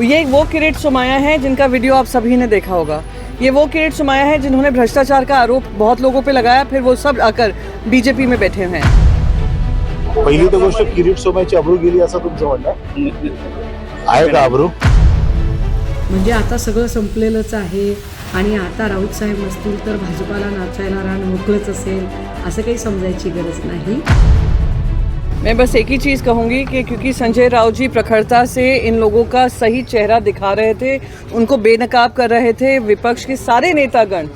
ये वो किरीट सुमाया है जिनका वीडियो आप सभी ने देखा होगा। ये वो किरीट सुमाया है जिन्होंने भ्रष्टाचार का आरोप बहुत लोगों पे लगाया फिर वो सब आकर बीजेपी में बैठे हुए हैं। पहिली तर गोष्ट किरीट सोमयाची अब्रू गेली असं तुमचं म्हणणं आहे? आहे का अब्रू? म्हणजे आता सगळं संपलेलंच आहे आणि आता राऊत साहेब नसतील तर भाजपाला नाचायला रान मोकळंच असेल असं काही समजायची गरज नाही. मैं बस एक ही चीज़ कहूँगी कि क्योंकि संजय राव जी प्रखरता से इन लोगों का सही चेहरा दिखा रहे थे उनको बेनकाब कर रहे थे विपक्ष के सारे नेतागण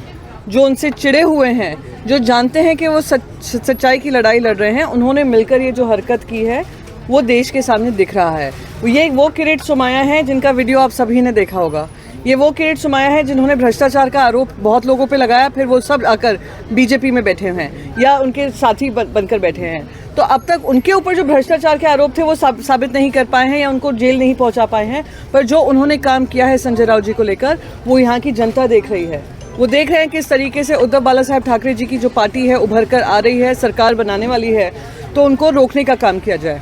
जो उनसे चिड़े हुए हैं जो जानते हैं कि वो सच, सच्चाई की लड़ाई लड़ रहे हैं उन्होंने मिलकर ये जो हरकत की है वो देश के सामने दिख रहा है। ये वो किरीट सुमाया है जिनका वीडियो आप सभी ने देखा होगा। ये वो किरीट सुमाया है जिन्होंने भ्रष्टाचार का आरोप बहुत लोगों पे लगाया फिर वो सब आकर बीजेपी में बैठे हैं या उनके साथी बनकर बैठे हैं। तो अब तक उनके ऊपर जो भ्रष्टाचार के आरोप थे वो साब, साबित नहीं कर पाए हैं या उनको जेल नहीं पहुँचा पाए हैं। पर जो उन्होंने काम किया है संजय राव जी को लेकर वो यहाँ की जनता देख रही है। वो देख रहे हैं किस तरीके से उद्धव बाला साहेब ठाकरे जी की जो पार्टी है उभर कर आ रही है सरकार बनाने वाली है तो उनको रोकने का काम किया जाए।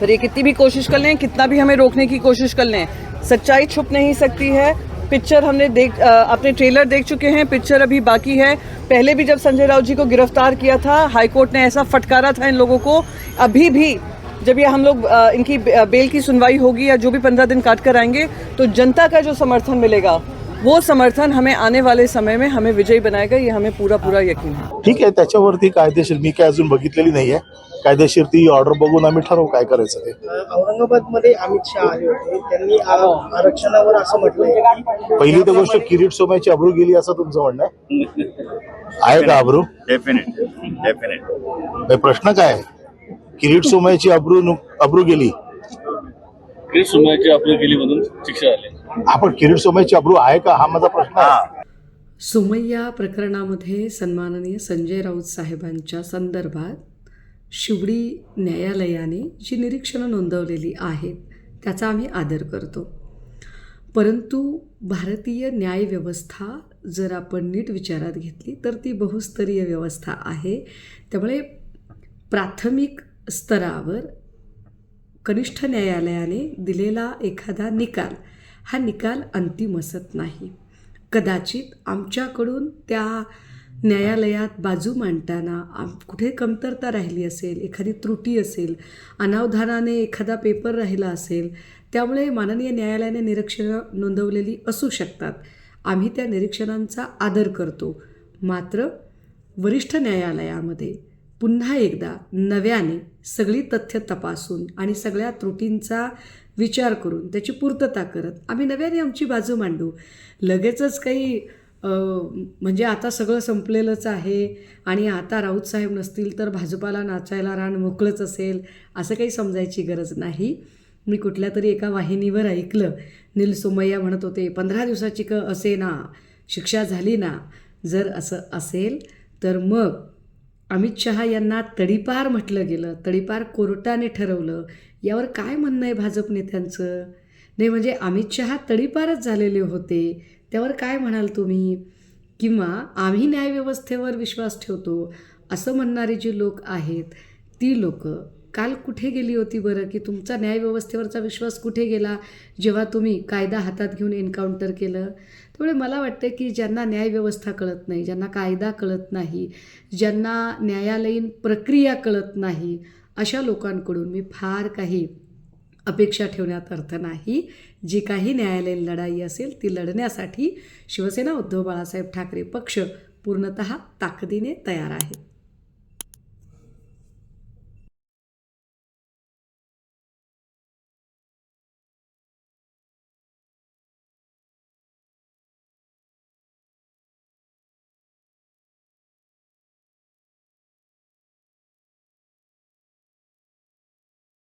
पर ये कितनी भी कोशिश कर लें कितना भी हमें रोकने की कोशिश कर लें सच्चाई छुप नहीं सकती है। पिक्चर हमने देख अपने ट्रेलर देख चुके हैं। पिक्चर अभी बाकी है। पहले भी जब संजय राउत जी को गिरफ़्तार किया था, हाईकोर्ट ने ऐसा फटकारा था इन लोगों को। अभी भी जब ये हम लोग इनकी बेल की सुनवाई होगी या जो भी पंद्रह दिन काट कर आएँगे तो जनता का जो समर्थन मिलेगा वो समर्थन हमें आने वाले समय में हमें विजयी बनाएगा ये हमें पूरा पूरा यकीन है। ठीक आहे त्याच्यावरती कायदेशीर मी काय अजून बघितलेली नाहीये. कायदेशीर ती ऑर्डर बघून आम्ही ठरवू काय करायचं ते. औरंगाबादमध्ये अमित शहा आले होते त्यांनी आ- आरक्षणावर असं म्हटलंय की पहिली तर गोष्ट किरीट सोमयाची अब्रू गेली असं तुमचं म्हणणं आहे? आहे का अब्रू? डेफिनेट डेफिनेट नाही, प्रश्न काय आहे? किरीट सोमयाची अब्रू नु- अब्रू गेली. क्रिस सुमाची आपली गेली म्हणून शिक्षा आली. आपण किरीट सोमयाची अब्रू आहे का? हा माझा प्रश्न आहे. सुमय्या प्रकरणामध्ये सन्माननीय संजय राऊत साहेबांच्या संदर्भात शिवडी न्यायालयाने जी निरीक्षणं नोंदवलेली आहेत त्याचा आम्ही आदर करतो. परंतु भारतीय न्यायव्यवस्था जर आपण नीट विचारात घेतली तर ती बहुस्तरीय व्यवस्था आहे. त्यामुळे प्राथमिक स्तरावर कनिष्ठ न्यायालयाने दिलेला एखादा निकाल हा निकाल अंतिम असत नाही. कदाचित आमच्याकडून त्या न्यायालयात बाजू मांडताना आम कुठे कमतरता राहिली असेल एखादी त्रुटी असेल अनावधानाने एखादा पेपर राहिला असेल त्यामुळे माननीय न्यायालयाने निरीक्षणं नोंदवलेली असू शकतात. आम्ही त्या निरीक्षणांचा आदर करतो. मात्र वरिष्ठ न्यायालयामध्ये पुन्हा एकदा नव्याने सगळी तथ्य तपासून आणि सगळ्या त्रुटींचा विचार करून त्याची पूर्तता करत आम्ही नव्याने आमची बाजू मांडू. लगेचच काही म्हणजे आता सगळं संपलेलंच आहे आणि आता राऊत साहेब नसतील तर भाजपाला नाचायला रान मोकळंच असेल असं काही समजायची गरज नाही. मी कुठल्या तरी एका वाहिनीवर ऐकलं नील सोमय्या म्हणत होते पंधरा दिवसाची क असे ना शिक्षा झाली ना जर असं असेल तर मग अमित शहा यांना तडीपार म्हटलं गेलं तडीपार कोर्टाने ठरवलं. यावर काय म्हणणं आहे भाजप नेत्यांचं? नाही म्हणजे अमित शहा तडीपारच झालेले होते. त्यावर काय म्हणाल तुम्ही? किंवा आम्ही न्यायव्यवस्थेवर विश्वास ठेवतो? असं म्हणणारी जी लोक आहेत ती लोक काल कुठे गेली होती बरं? की तुमचा न्यायव्यवस्थेवरचा विश्वास कुठे गेला जेव्हा तुम्ही कायदा हातात घेऊन एन्काउंटर केलं? त्यामुळे मला वाटतं की ज्यांना न्यायव्यवस्था कळत नाही ज्यांना कायदा कळत नाही ज्यांना न्यायालयीन प्रक्रिया कळत नाही अशा लोकांकडून मी फार काही अपेक्षा ठेवण्यात अर्थ नाही. जी काही न्यायालयीन लढाई असेल ती लढण्यासाठी शिवसेना उद्धव बाळासाहेब ठाकरे पक्ष पूर्णत ताकदीने तयार आहे.